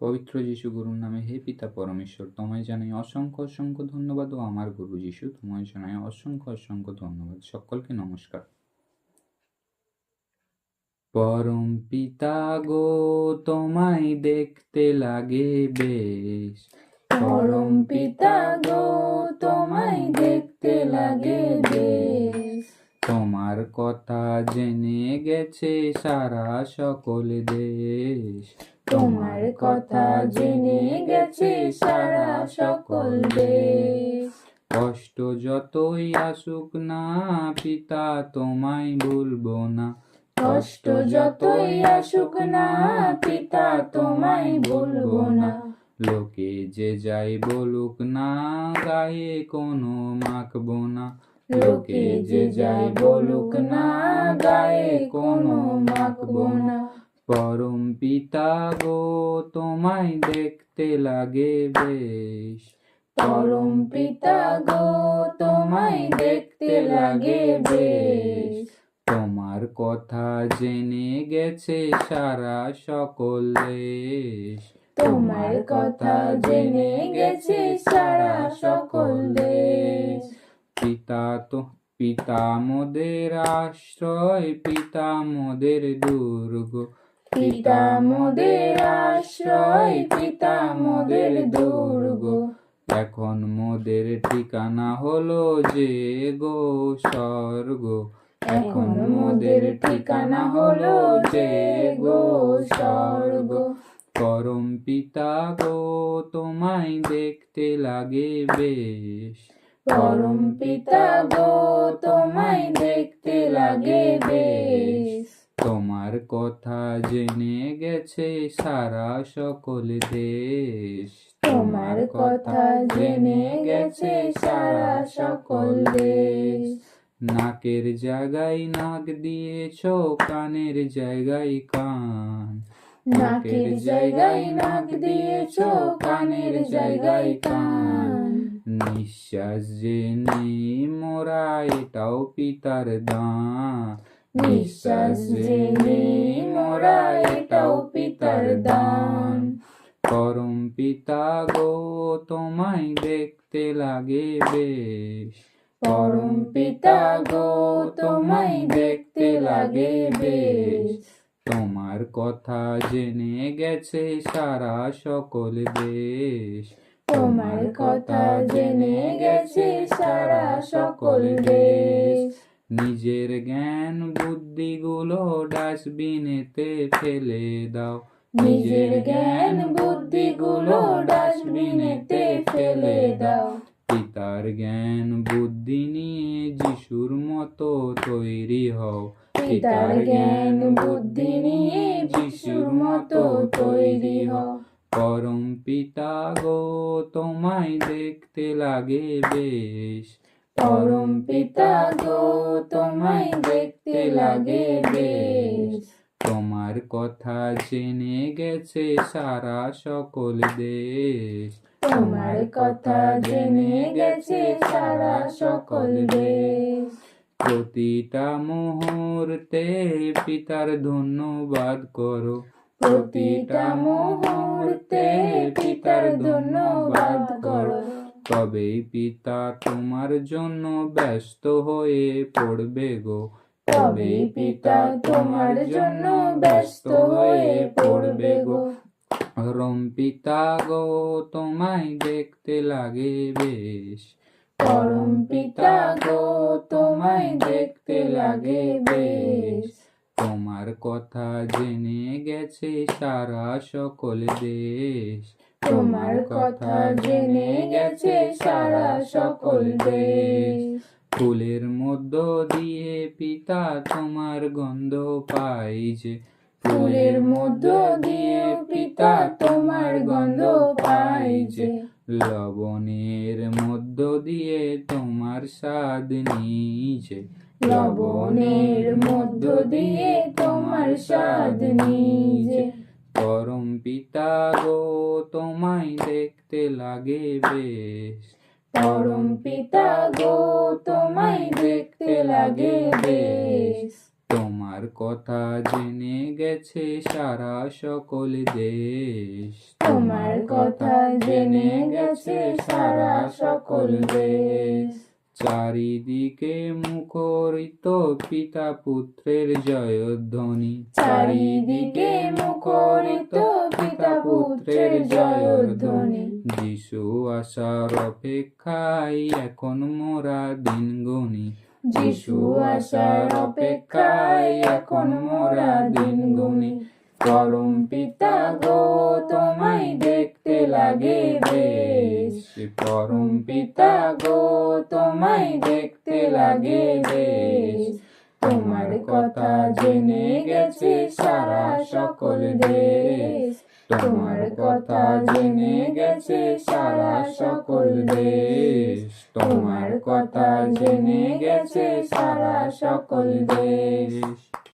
পবিত্র যিশু গুরুর নামে হে পিতা পরমেশ্বর তোমায় জানাই অসংখ্য অসংখ্য ধন্যবাদ ও আমার গুরু যিশু তোমায় জানাই অসংখ্য অসংখ্য ধন্যবাদ। সকলকে নমস্কার। পরম পিতা গো তোমায় দেখতে লাগে বেশ। পরম পিতা গো তোমায় দেখতে লাগে বেশ। তোমার কথা জেনে গেছে সারা সকল দেশ। তোমার কথা জেনে গেছে সারা সকল দেশ। কষ্ট যতই আসুক না পিতা তোমায় ভুলবো না। কষ্ট যতই আসুক না পিতা তোমায় ভুলবো না। লোকে যে যাই বলুক না গায়ে কোনো মাখবো না। লোকে যে যাই বলুক না গায়ে কোনো মাখবো না। পরম পিতা গো তোমায় দেখতে লাগে বেশ। পরম পিতা গো তোমায় দেখতে লাগে বেশ। তোমার কথা জেনে গেছে সারা সকল দেশ। তোমার কথা জেনে গেছে সারা সকল দেশ। পিতা তো পিতা মোদের আশ্রয় পিতা মোদের দুর্গ। পিতা মোদের আশ্রয় পিতা মোদের দুর্গ। এখন মোদের ঠিকানা হলো যে গো স্বর্গ। এখন মোদের ঠিকানা হলো যে গো স্বর্গ। পরম পিতা গো তোমায় দেখতে লাগে বেশ। পরম পিতা গো তোমায় দেখতে লাগে বেশ। তোমার কথা জেনে গেছে সারা সকল দেশ। তোমার কথা জেনে গেছে সারা সকল দেশ। নাকের জায়গায় নাক দিয়েছ কানের জায়গায় কান। নাকের জায়গায় নাক দিয়েছ কানের জায়গায় কান। নিঃশ্বাস নেই মোরা এটাও পিতার দান। নিঃশ্বাস যে মোরা এটাও পিতার দান পরম পিতা গো, তোমায় দেখতে লাগে বেশ। পরম পিতা গো, তোমায় দেখতে লাগে বেশ। তোমার কথা জেনে গেছে সারা সকল দেশ। তোমার কথা জেনে গেছে সারা সকল দেশ। নিজের জ্ঞান বুদ্ধিগুলো ডাস্টবিনেতে ফেলে দাও। নিজের জ্ঞান বুদ্ধিগুলো ডাস্টবিনেতে ফেলে দাও। পিতার জ্ঞান বুদ্ধি নিয়ে যিশুর মতো তৈরি হও। পিতার জ্ঞান বুদ্ধি নিয়ে যিশুর মতো তৈরি হও। পরম পিতা গো তোমায় দেখতে লাগে বেশ। পরম পিতা গো তোমায় দেখতে লাগে বেশ। তোমার কথা জেনে গেছে সারা সকল দেশ। তোমার কথা জেনে গেছে সারা সকল দেশ। প্রতিটা মুহূর্তে পিতার ধন্যবাদ করো। প্রতিটা মুহূর্তে পিতার ধন্যবাদ করো। তবেই পিতা তোমার জন্য ব্যস্ত হয়ে পড়বে গো। তবেই পিতা তোমার জন্য ব্যস্ত হয়ে পড়বে গো। রম পিতা গো তোমায় দেখতে লাগে বেশ। পরম পিতা গো তোমায় দেখতে লাগে বেশ। তোমার কথা জেনে গেছে সারা সকল দেশ। তোমার কথা জেনে গেছে সারা সকল দেশ। ফুলের মধ্য দিয়ে পিতা তোমার গন্ধ পাই যে ফুলের মধ্য দিয়ে পিতা তোমার গন্ধ পাই যে লবণের মধ্য দিয়ে তোমার স্বাদ নিজে লবণের মধ্য দিয়ে তোমার স্বাদ নিজে পরম পিতা গো তোমায় দেখতে লাগে বেশ। পরম পিতা গো তোমায় দেখতে লাগে বেশ। তোমার কথা জেনে গেছে সারা সকল দেশ। তোমার কথা জেনে গেছে সারা সকল দেশ। চারিদিকে মুখরিত পিতা পুত্রের জয়ধ্বনি। চারিদিকে মুখরিত পিতা পুত্রের জয়ধ্বনি। যিশু আসার অপেক্ষায় এখন মোরা দিন গুনি যিশু আসার অপেক্ষায় এখন মোরা দিন গুনি পরম পিতা গো তোমায় দেখতে লাগে বেশ। পরম পিতা গো তোমায় দেখতে লাগে বেশ। তোমার কথা জেনে গেছে সারা সকল দেশ। তোমার কথা জেনে গেছে সারা সকল দেশ। তোমার কথা জেনে গেছে সারা সকল দেশ।